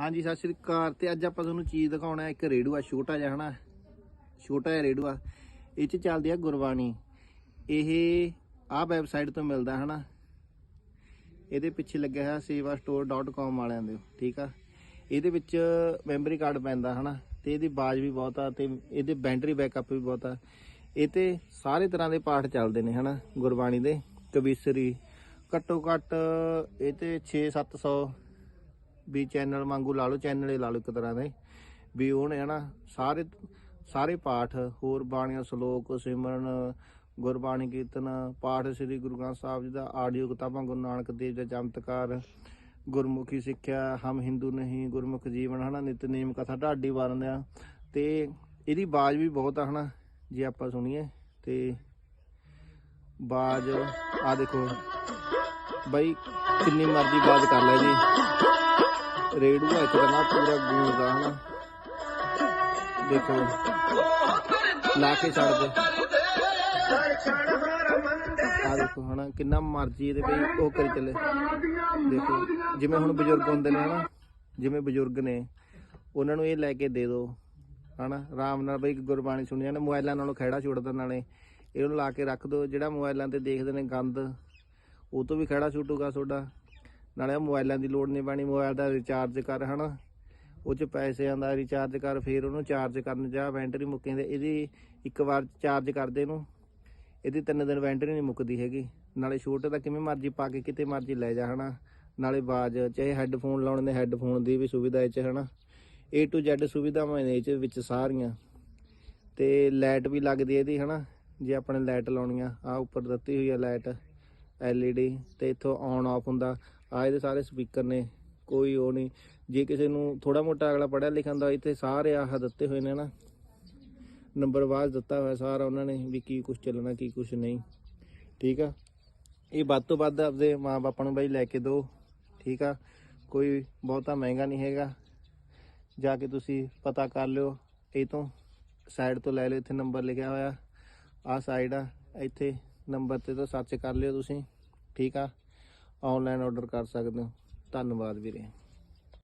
ਹਾਂਜੀ, ਸਤਿ ਸ੍ਰੀ ਅਕਾਲ। ਤੇ ਅੱਜ ਆਪਾਂ ਤੁਹਾਨੂੰ ਚੀਜ਼ ਦਿਖਾਉਣਾ ਇੱਕ ਰੇਡੂਆ ਛੋਟਾ ਜਿਹਾ, ਹਨਾ? ਛੋਟਾ ਜਿਹਾ ਰੇਡੂਆ ਇਹ ਚ ਚੱਲਦੀ ਆ ਗੁਰਬਾਣੀ। ਇਹ ਆਹ ਵੈਬਸਾਈਟ ਤੋਂ ਮਿਲਦਾ, ਹਨਾ? ਇਹਦੇ ਪਿੱਛੇ ਲੱਗਿਆ ਹੋਇਆ sevastore.com ਵਾਲਿਆਂ ਦੇ, ਠੀਕ ਆ? ਇਹਦੇ ਵਿੱਚ ਮੈਮਰੀ ਕਾਰਡ ਪੈਂਦਾ, ਹਨਾ? ਤੇ ਇਹਦੀ ਬਾਜ ਵੀ ਬਹੁਤ ਆ, ਤੇ ਇਹਦੇ ਬੈਟਰੀ ਬੈਕਅਪ ਵੀ ਬਹੁਤ ਆ। ਇਹ ਤੇ ਸਾਰੇ ਤਰ੍ਹਾਂ ਦੇ ਪਾਠ ਚੱਲਦੇ ਨੇ, ਹਨਾ? ਗੁਰਬਾਣੀ ਦੇ, ਕਵੀਸਰੀ, ਘੱਟੋ ਘੱਟ ਇਹ ਤੇ 6-700 ਵੀ ਚੈਨਲ ਵਾਂਗੂ ਲਾ ਲਓ, ਚੈਨਲ ਹੀ ਲਾ ਲਓ ਇੱਕ ਤਰ੍ਹਾਂ ਦੇ। ਵੀ ਉਹਨੇ ਹਨਾ, ਸਾਰੇ ਸਾਰੇ ਪਾਠ, ਹੋਰ ਬਾਣੀਆਂ, ਸ਼ਲੋਕ, ਸਿਮਰਨ, ਗੁਰਬਾਣੀ ਕੀਰਤਨ, ਪਾਠ ਸ੍ਰੀ ਗੁਰੂ ਗ੍ਰੰਥ ਸਾਹਿਬ ਜੀ ਦਾ, ਆਡੀਓ ਕਿਤਾਬਾਂ, ਗੁਰੂ ਨਾਨਕ ਦੇਵ ਦਾ ਚਮਤਕਾਰ, ਗੁਰਮੁਖੀ ਸਿੱਖਿਆ, ਹਮ ਹਿੰਦੂ ਨਹੀਂ, ਗੁਰਮੁਖ ਜੀਵਨ, ਹਨਾ ਨਿਤਨੇਮ ਕਥਾ, ਢਾਡੀ ਵਾਰਨ ਆ। ਤੇ ਇਹਦੀ ਬਾਜ ਵੀ ਬਹੁਤ ਆ, ਹਨਾ, ਜੇ ਆਪਾਂ ਸੁਣੀਏ, ਤੇ ਬਾਜ ਆ ਦੇਖੋ, ਬਈ ਕਿੰਨੀ ਮਰਜ਼ੀ ਬਾਜ ਕਰ ਲੈ ਜੀ। ਰੇਡੂਆ ਇੱਕ ਤਰ੍ਹਾਂ ਪੂਰਾ ਗੂੰਜਦਾ ਹਨਾ। ਦੇਖੋ। ਲਾ ਕੇ ਛੱਡ ਦੇ। ਆ ਦੇਖੋ, ਹਨਾ, ਕਿੰਨਾ ਮਰਜ਼ੀ ਇਹਦੇ ਬਈ ਉਹ ਕਰੀ ਚੱਲੇ। ਦੇਖੋ, ਜਿਵੇਂ ਹੁਣ ਬਜ਼ੁਰਗ ਹੁੰਦੇ ਨੇ, ਹਨਾ, ਜਿਵੇਂ ਬਜ਼ੁਰਗ ਨੇ, ਉਹਨਾਂ ਨੂੰ ਇਹ ਲੈ ਕੇ ਦੇ ਦਿਓ ਹਨਾ। ਆਰਾਮ ਨਾਲ ਬਈ ਗੁਰਬਾਣੀ ਸੁਣੀ ਜਾਣਾ ਮੋਬਾਈਲਾਂ ਨਾਲੋਂ ਖਹਿੜਾ ਛੁੱਟਦਾ ਨਾਲੇ। ਇਹਨੂੰ ਲਾ ਕੇ ਰੱਖ ਦਿਓ ਜਿਹੜਾ ਮੋਬਾਈਲਾਂ ਤੇ ਦੇਖਦੇ ਨੇ ਗੰਦ, ਉਹ ਤੋਂ ਵੀ ਖਹਿੜਾ ਛੁੱਟੂਗਾ ਤੁਹਾਡਾ। ਨਾਲੇ ਆਹ ਮੋਬਾਈਲਾਂ ਦੀ ਲੋੜ ਨਹੀਂ ਪੈਣੀ ਮੋਬਾਈਲ ਦਾ ਰਿਚਾਰਜ ਕਰ, ਹਨਾ। ਉਹ ਚ ਪੈਸਿਆਂ ਦਾ ਰਿਚਾਰਜ ਕਰ, ਫਿਰ ਉਹਨੂੰ ਚਾਰਜ ਕਰਨ ਜਾ ਬੈਟਰੀ ਮੁੱਕੀ ਜਾਂਦੇ ਇਹਦੀ ਇੱਕ ਵਾਰ ਚਾਰਜ ਕਰਦੇ ਇਹਨੂੰ ਇਹਦੀ ਤਿੰਨ ਦਿਨ ਬੈਟਰੀ ਨਹੀਂ ਮੁੱਕਦੀ ਹੈਗੀ। ਨਾਲੇ ਛੋਟੇ ਦਾ ਕਿਵੇਂ ਮਰਜ਼ੀ ਪਾ ਕੇ ਕਿਤੇ ਮਰਜ਼ੀ ਲੈ ਜਾ, ਹਨਾ। ਨਾਲੇ ਬਾਜ ਚਾਹੇ ਹੈੱਡਫੋਨ ਲਾਉਣ ਦੇ ਹੈੱਡਫੋਨ ਦੀ ਵੀ ਸੁਵਿਧਾ ਇਹ ਚ, ਹਨਾ। A to Z ਸੁਵਿਧਾਵਾਂ ਨੇ ਇਹ ਚ ਵਿੱਚ ਸਾਰੀਆਂ। ਤੇ ਲਾਈਟ ਵੀ ਲੱਗਦੀ ਹੈ ਇਹਦੀ, ਹਨਾ। ਜੇ ਆਪਣੇ ਲਾਈਟ ਲਾਉਣੀ ਆ ਆ ਉੱਪਰ ਦਿੱਤੀ ਹੋਈ ਆ ਲਾਈਟ LED, ਤੇ ਇੱਥੋਂ ਔਨ ਆਫ ਹੁੰਦਾ। ਆਏ ਦੇ ਸਾਰੇ ਸਪੀਕਰ ਨੇ, ਕੋਈ ਉਹ ਨਹੀਂ। ਜੇ ਕਿਸੇ ਨੂੰ ਥੋੜਾ ਮੋਟਾ ਅਗਲਾ ਪੜਿਆ ਲਿਖਣ ਦਾ ਇੱਥੇ ਸਾਰੇ ਆਹ ਦਿੱਤੇ ਹੋਏ ਨੇ ਨਾ। ਨੰਬਰ ਵਾਜ ਦਿੱਤਾ ਹੋਇਆ ਸਾਰਾ ਉਹਨਾਂ ਨੇ ਵੀ ਕੀ ਕੁਝ ਚੱਲਣਾ, ਕੀ ਕੁਝ ਨਹੀਂ। ਠੀਕ ਆ? ਇਹ ਵੱਧ ਤੋਂ ਵੱਧ ਆਪਦੇ ਮਾਪੇ ਨੂੰ ਬਈ ਲੈ ਕੇ ਦਿਓ। ਠੀਕ ਆ? ਕੋਈ ਬਹੁਤਾ ਮਹਿੰਗਾ ਨਹੀਂ ਹੈਗਾ। ਜਾ ਕੇ ਤੁਸੀਂ ਪਤਾ ਕਰ ਲਿਓ। ਇਹ ਤੋਂ ਸਾਈਡ ਤੋਂ ਲੈ ਲਿਓ, ਇੱਥੇ ਨੰਬਰ ਲਿਖਿਆ ਹੋਇਆ। ਆਹ ਸਾਈਡ ਆ, ਇੱਥੇ ਨੰਬਰ ਤੇ ਤੋਂ ਸਰਚ ਕਰ ਲਿਓ ਤੁਸੀਂ। ਠੀਕ ਆ? ਆਨਲਾਈਨ ਆਰਡਰ ਕਰ ਸਕਦੇ ਹੋ। ਧੰਨਵਾਦ ਵੀਰੇ।